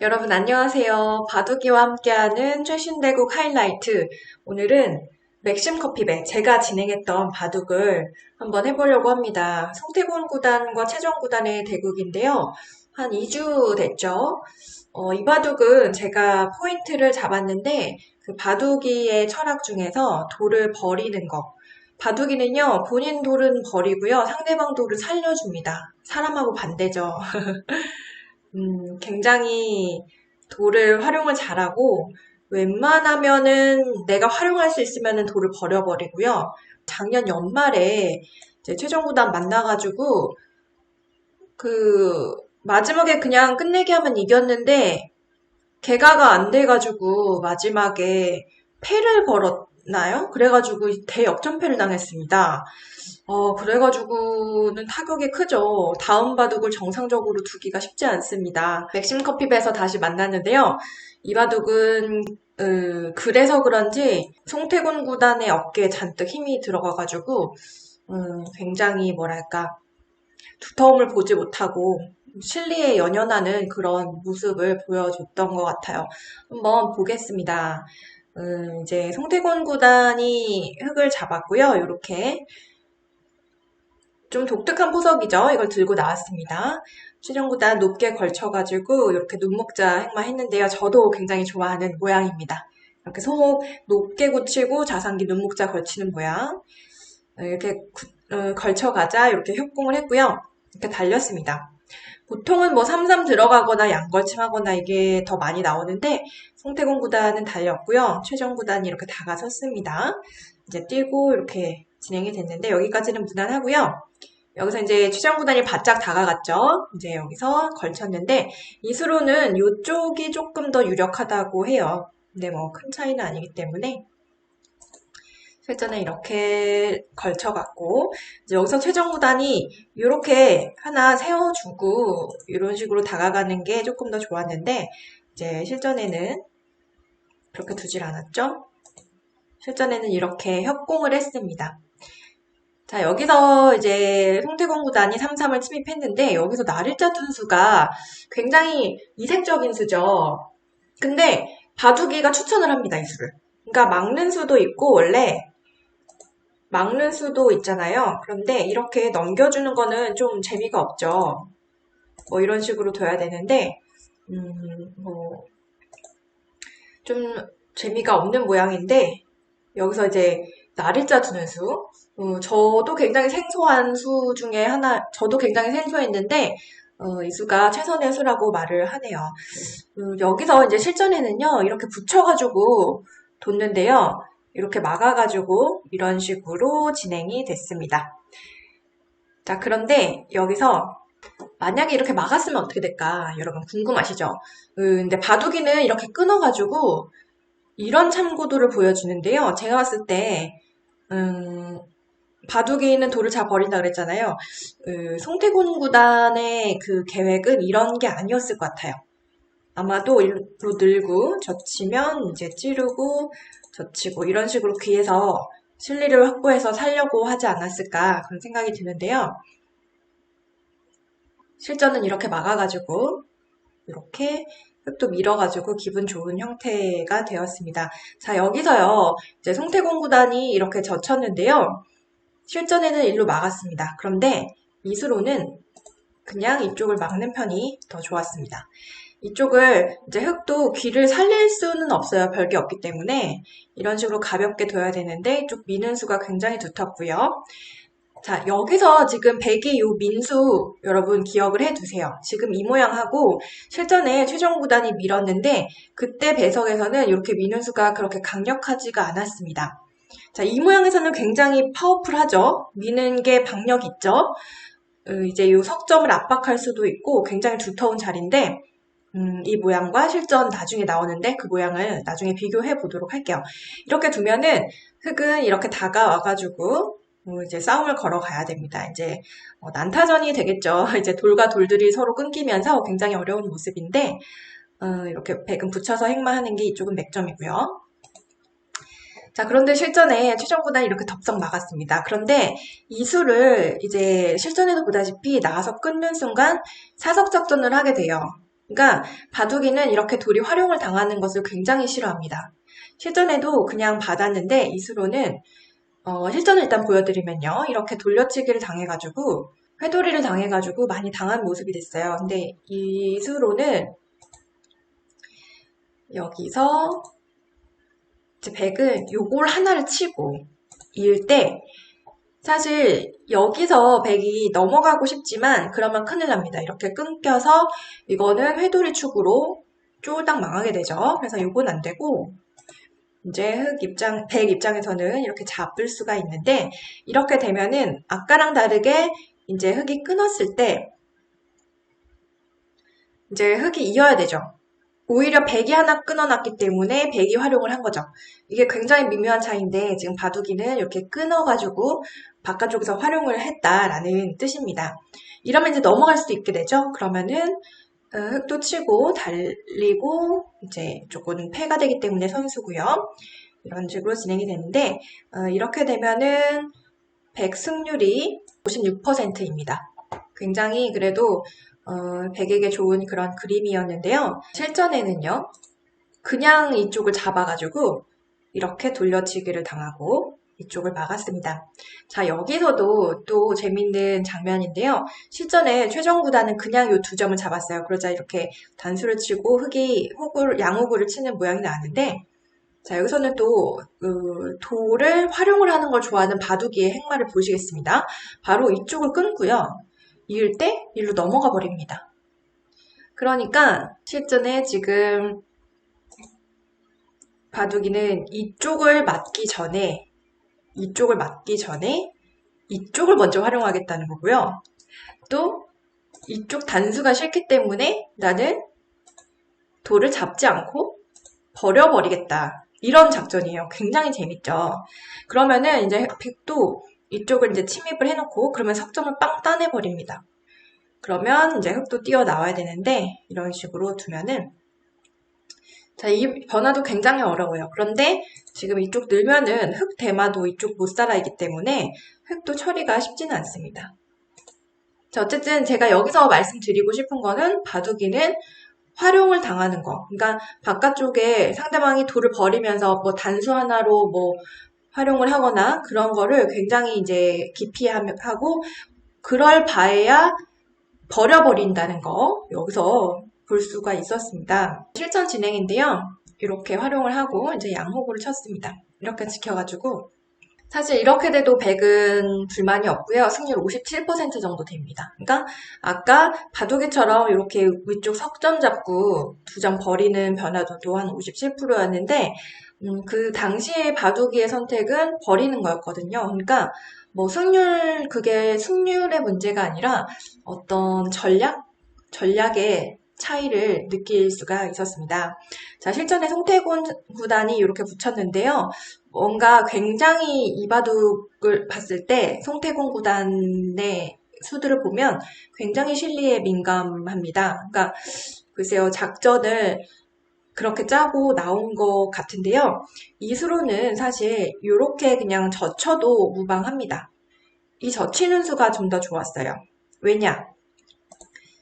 여러분 안녕하세요. 바둑이와 함께하는 최신 대국 하이라이트. 오늘은 맥심 커피배 제가 진행했던 바둑을 한번 해보려고 합니다. 송태곤 구단과 최정 구단의 대국인데요. 한 2주 됐죠. 어, 이 바둑은 제가 포인트를 잡았는데 그 바둑이의 철학 중에서 돌을 버리는 거. 바둑이는요, 본인 돌은 버리고요, 상대방 돌을 살려줍니다. 사람하고 반대죠. 음, 굉장히 돌을 활용을 잘하고 웬만하면은 내가 활용할 수 있으면은 돌을 버려버리고요. 작년 연말에 최종구단 만나가지고 그 마지막에 그냥 끝내기 하면 이겼는데 개가가 안 돼가지고 마지막에 패를 벌었 나요? 그래가지고 대역전패를 당했습니다. 어, 그래가지고는 타격이 크죠. 다음 바둑을 정상적으로 두기가 쉽지 않습니다. 맥심 커피배에서 다시 만났는데요. 이 바둑은 음, 그래서 그런지 송태곤 구단의 어깨에 잔뜩 힘이 들어가가지고 음, 굉장히 뭐랄까 두터움을 보지 못하고 실리에 연연하는 그런 모습을 보여줬던 것 같아요. 한번 보겠습니다. 음, 이제 송태곤 구단이 흙을 잡았고요. 이렇게 좀 독특한 포석이죠. 이걸 들고 나왔습니다. 수정보다 높게 걸쳐가지고 이렇게 눈목자 행마 했는데요. 저도 굉장히 좋아하는 모양입니다. 이렇게 소목 높게 굳히고 자상기 눈목자 걸치는 모양. 이렇게 어, 걸쳐가자 이렇게 협공을 했고요. 이렇게 달렸습니다. 보통은 뭐3-3 들어가거나 양걸침하거나 이게 더 많이 나오는데 송태공 구단은 달렸고요. 최정 구단이 이렇게 다가섰습니다. 이제 뛰고 이렇게 진행이 됐는데 여기까지는 무난하고요. 여기서 이제 추장구단이 바짝 다가갔죠. 이제 여기서 걸쳤는데 이수로는 이쪽이 조금 더 유력하다고 해요. 근데 뭐 큰 차이는 아니기 때문에 실전에 이렇게 걸쳐갔고 이제 여기서 최정구단이 이렇게 하나 세워주고 이런 식으로 다가가는 게 조금 더 좋았는데 이제 실전에는 그렇게 두질 않았죠. 실전에는 이렇게 협공을 했습니다. 자, 여기서 이제 송태공 구단이 3-3을 침입했는데 여기서 나릴자 둔수가 굉장히 이색적인 수죠. 근데 바둑이가 추천을 합니다, 이 수를. 그러니까 막는 수도 있고 원래 막는 수도 있잖아요. 그런데 이렇게 넘겨주는 거는 좀 재미가 없죠. 뭐 이런 식으로 둬야 되는데 음, 뭐 좀 재미가 없는 모양인데 여기서 이제 나릴자 두는 수 어, 저도 굉장히 생소한 수 중에 하나, 저도 굉장히 생소했는데, 어, 이 수가 최선의 수라고 말을 하네요. 어, 여기서 이제 실전에는요, 이렇게 붙여가지고 뒀는데요. 이렇게 막아가지고 이런 식으로 진행이 됐습니다. 자, 그런데 여기서 만약에 이렇게 막았으면 어떻게 될까? 여러분 궁금하시죠? 어, 근데 바둑이는 이렇게 끊어가지고 이런 참고도를 보여주는데요. 제가 봤을 때, 음, 바둑이는 돌을 잘 버린다 그랬잖아요. 그 송태곤 구단의 그 계획은 이런 게 아니었을 것 같아요. 아마도 일로 늘고 젖히면 이제 찌르고 젖히고 이런 식으로 귀에서 실리를 확보해서 살려고 하지 않았을까 그런 생각이 드는데요. 실전은 이렇게 막아가지고 이렇게 흙도 밀어가지고 기분 좋은 형태가 되었습니다. 자 여기서요 이제 송태곤 구단이 이렇게 젖혔는데요. 실전에는 일로 막았습니다. 그런데 미수로는 그냥 이쪽을 막는 편이 더 좋았습니다. 이쪽을 이제 흙도 귀를 살릴 수는 없어요. 별게 없기 때문에 이런 식으로 가볍게 둬야 되는데 이쪽 미는 수가 굉장히 두텁고요. 자 여기서 지금 백이 요 민수 여러분 기억을 해두세요. 지금 이 모양하고 실전에 최종 구단이 밀었는데 그때 배석에서는 이렇게 미는 수가 그렇게 강력하지가 않았습니다. 자, 이 모양에서는 굉장히 파워풀하죠. 미는 게 박력 있죠. 어, 이제 이 석점을 압박할 수도 있고 굉장히 두터운 자리인데 음, 이 모양과 실전 나중에 나오는데 그 모양을 나중에 비교해 보도록 할게요. 이렇게 두면은 흙은 이렇게 다가와가지고 뭐 이제 싸움을 걸어가야 됩니다. 이제 어, 난타전이 되겠죠. 이제 돌과 돌들이 서로 끊기면서 굉장히 어려운 모습인데 어, 이렇게 백은 붙여서 행마하는 게 이쪽은 맥점이고요. 자, 그런데 실전에 최정구단이 이렇게 덥석 막았습니다. 그런데 이 수를 이제 실전에도 보다시피 나가서 끊는 순간 사석작전을 하게 돼요. 그러니까 바둑이는 이렇게 돌이 활용을 당하는 것을 굉장히 싫어합니다. 실전에도 그냥 받았는데 이수로는 어, 실전을 일단 보여드리면요. 이렇게 돌려치기를 당해가지고 회돌이를 당해가지고 많이 당한 모습이 됐어요. 근데 이수로는 여기서 이제 백은 요걸 하나를 치고 이을 때 사실 여기서 백이 넘어가고 싶지만 그러면 큰일 납니다. 이렇게 끊겨서 이거는 회돌이 축으로 쫄딱 망하게 되죠. 그래서 요건 안 되고 이제 흑 입장, 백 입장에서는 이렇게 잡을 수가 있는데 이렇게 되면은 아까랑 다르게 이제 흑이 끊었을 때 이제 흑이 이어야 되죠. 오히려 백이 하나 끊어놨기 때문에 백이 활용을 한 거죠. 이게 굉장히 미묘한 차이인데 지금 바둑이는 이렇게 끊어가지고 바깥쪽에서 활용을 했다라는 뜻입니다. 이러면 이제 넘어갈 수도 있게 되죠. 그러면은 어, 흑도 치고 달리고 이제 조금 패가 되기 때문에 선수고요. 이런 식으로 진행이 되는데 어, 이렇게 되면은 백 승률이 56%입니다. 굉장히 그래도 어, 백에게 좋은 그런 그림이었는데요. 실전에는요, 그냥 이쪽을 잡아가지고 이렇게 돌려치기를 당하고 이쪽을 막았습니다. 자, 여기서도 또 재밌는 장면인데요. 실전에 최종 구단은 그냥 이 두 점을 잡았어요. 그러자 이렇게 단수를 치고 흑이 호구, 양호구를 치는 모양이 나왔는데, 자, 여기서는 또, 그, 돌을 활용을 하는 걸 좋아하는 바둑이의 행마를 보시겠습니다. 바로 이쪽을 끊고요. 이을 때 일로 넘어가 버립니다. 그러니까 실전에 지금 바둑이는 이쪽을 맞기 전에 이쪽을 맞기 전에 이쪽을 먼저 활용하겠다는 거고요. 또 이쪽 단수가 싫기 때문에 나는 돌을 잡지 않고 버려버리겠다. 이런 작전이에요. 굉장히 재밌죠. 그러면은 이제 백도 이쪽을 이제 침입을 해놓고 그러면 석점을 빵 따내버립니다. 그러면 이제 흑도 뛰어나와야 되는데 이런 식으로 두면은 자, 이 변화도 굉장히 어려워요. 그런데 지금 이쪽 늘면은 흑 대마도 이쪽 못 살아있기 때문에 흑도 처리가 쉽지는 않습니다. 자, 어쨌든 제가 여기서 말씀드리고 싶은 거는 바둑이는 활용을 당하는 거. 그러니까 바깥쪽에 상대방이 돌을 버리면서 뭐 단수 하나로 뭐 활용을 하거나 그런 거를 굉장히 이제 깊이 하고 그럴 바에야 버려버린다는 거 여기서 볼 수가 있었습니다. 실전 진행인데요. 이렇게 활용을 하고 이제 양호구를 쳤습니다. 이렇게 지켜가지고 사실 이렇게 돼도 100은 불만이 없고요. 승률 57% 정도 됩니다. 그러니까 아까 바둑이처럼 이렇게 위쪽 석점 잡고 두 점 버리는 변화도도 한 57%였는데 음, 그 당시에 바둑이의 선택은 버리는 거였거든요. 그러니까 뭐 승률 그게 승률의 문제가 아니라 어떤 전략 전략의 차이를 느낄 수가 있었습니다. 자, 실전에 송태곤 구단이 이렇게 붙였는데요. 뭔가 굉장히 이 바둑을 봤을 때 송태곤 구단의 수들을 보면 굉장히 실리에 민감합니다. 그러니까 글쎄요, 작전을 그렇게 짜고 나온 것 같은데요. 이 수로는 사실 이렇게 그냥 젖혀도 무방합니다. 이 젖히는 수가 좀 더 좋았어요. 왜냐?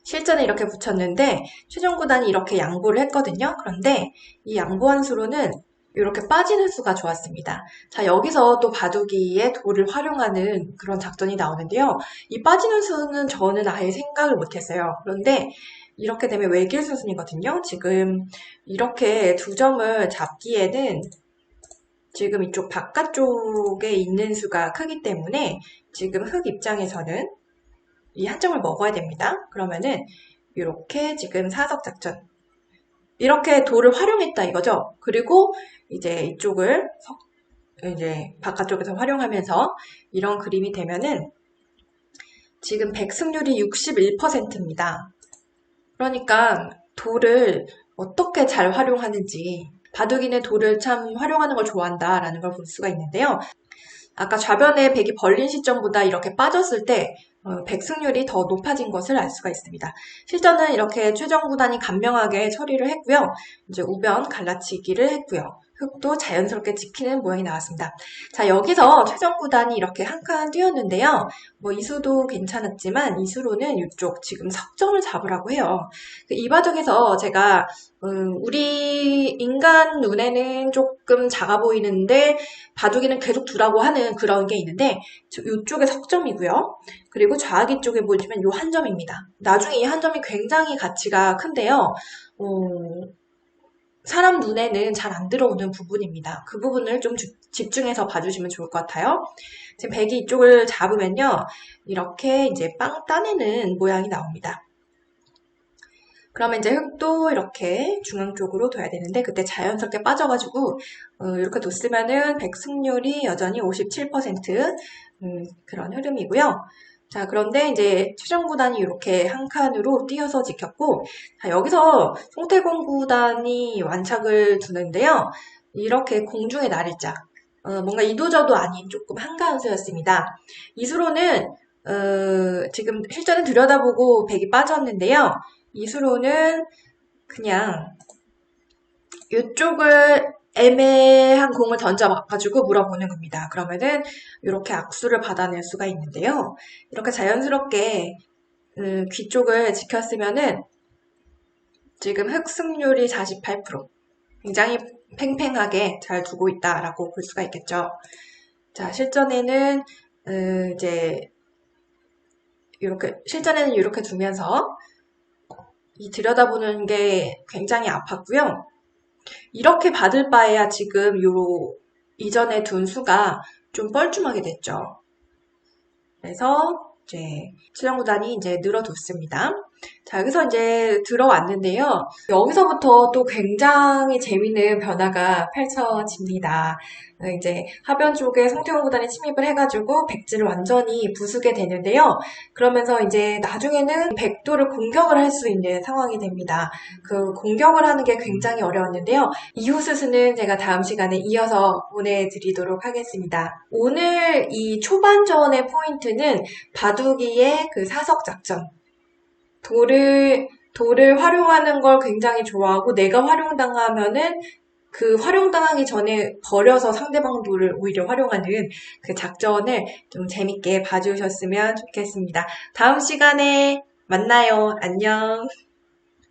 실전에 이렇게 붙였는데 최종 구단이 이렇게 양보를 했거든요. 그런데 이 양보한 수로는 이렇게 빠지는 수가 좋았습니다. 자, 여기서 또 바둑이의 돌을 활용하는 그런 작전이 나오는데요. 이 빠지는 수는 저는 아예 생각을 못했어요. 그런데 이렇게 되면 외길 수순이거든요. 지금 이렇게 두 점을 잡기에는 지금 이쪽 바깥쪽에 있는 수가 크기 때문에 지금 흑 입장에서는 이 한 점을 먹어야 됩니다. 그러면은 이렇게 지금 사석 작전 이렇게 돌을 활용했다 이거죠. 그리고 이제 이쪽을 이제 바깥쪽에서 활용하면서 이런 그림이 되면은 지금 백승률이 61%입니다. 그러니까 돌을 어떻게 잘 활용하는지 바둑이는 돌을 참 활용하는 걸 좋아한다라는 걸 볼 수가 있는데요. 아까 좌변에 백이 벌린 시점보다 이렇게 빠졌을 때 어, 백승률이 더 높아진 것을 알 수가 있습니다. 실전은 이렇게 최정 구단이 간명하게 처리를 했고요. 이제 우변 갈라치기를 했고요. 흙도 자연스럽게 지키는 모양이 나왔습니다. 자, 여기서 최종 구단이 이렇게 한칸 띄었는데요. 뭐 이수도 괜찮았지만 이수로는 이쪽 지금 석점을 잡으라고 해요. 그이 바둑에서 제가 음, 우리 인간 눈에는 조금 작아 보이는데 바둑이는 계속 두라고 하는 그런 게 있는데 이쪽에 석점이고요. 그리고 좌기 쪽에 보시면 이 한 점입니다. 나중에 이 한 점이 굉장히 가치가 큰데요. 어, 사람 눈에는 잘 안 들어오는 부분입니다. 그 부분을 좀 주- 집중해서 봐주시면 좋을 것 같아요. 지금 백이 이쪽을 잡으면요. 이렇게 이제 빵 따내는 모양이 나옵니다. 그러면 이제 흙도 이렇게 중앙 쪽으로 둬야 되는데 그때 자연스럽게 빠져가지고 어, 이렇게 뒀으면은 백 승률이 여전히 57% 음, 그런 흐름이고요. 자, 그런데 이제 최종 구단이 이렇게 한 칸으로 띄어서 지켰고, 자, 여기서 송태곤 구단이 완착을 두는데요. 이렇게 공중에 날일자. 어, 뭔가 이도저도 아닌 조금 한가한 수였습니다. 이수로는, 어, 지금 실전을 들여다보고 백이 빠졌는데요. 이수로는 그냥 이쪽을 애매한 공을 던져가지고 물어보는 겁니다. 그러면은 이렇게 악수를 받아낼 수가 있는데요. 이렇게 자연스럽게 음, 귀 쪽을 지켰으면은 지금 흑승률이 48% 굉장히 팽팽하게 잘 두고 있다라고 볼 수가 있겠죠. 자, 실전에는 음, 이제 이렇게 실전에는 이렇게 두면서 이 들여다보는 게 굉장히 아팠고요. 이렇게 받을 바에야 지금 요 이전에 둔 수가 좀 뻘쭘하게 됐죠. 그래서 이제 수영구단이 이제 늘어뒀습니다. 자, 여기서 이제 들어왔는데요. 여기서부터 또 굉장히 재미있는 변화가 펼쳐집니다. 어, 이제 하변 쪽에 송태원 구단이 침입을 해가지고 백지를 완전히 부수게 되는데요. 그러면서 이제 나중에는 백도를 공격을 할 수 있는 상황이 됩니다. 그 공격을 하는 게 굉장히 어려웠는데요. 이후 수수는 제가 다음 시간에 이어서 보내드리도록 하겠습니다. 오늘 이 초반전의 포인트는 바둑이의 그 사석 작전. 돌을 돌을 활용하는 걸 굉장히 좋아하고 내가 활용당하면은 그 활용당하기 전에 버려서 상대방 돌을 오히려 활용하는 그 작전을 좀 재밌게 봐주셨으면 좋겠습니다. 다음 시간에 만나요. 안녕.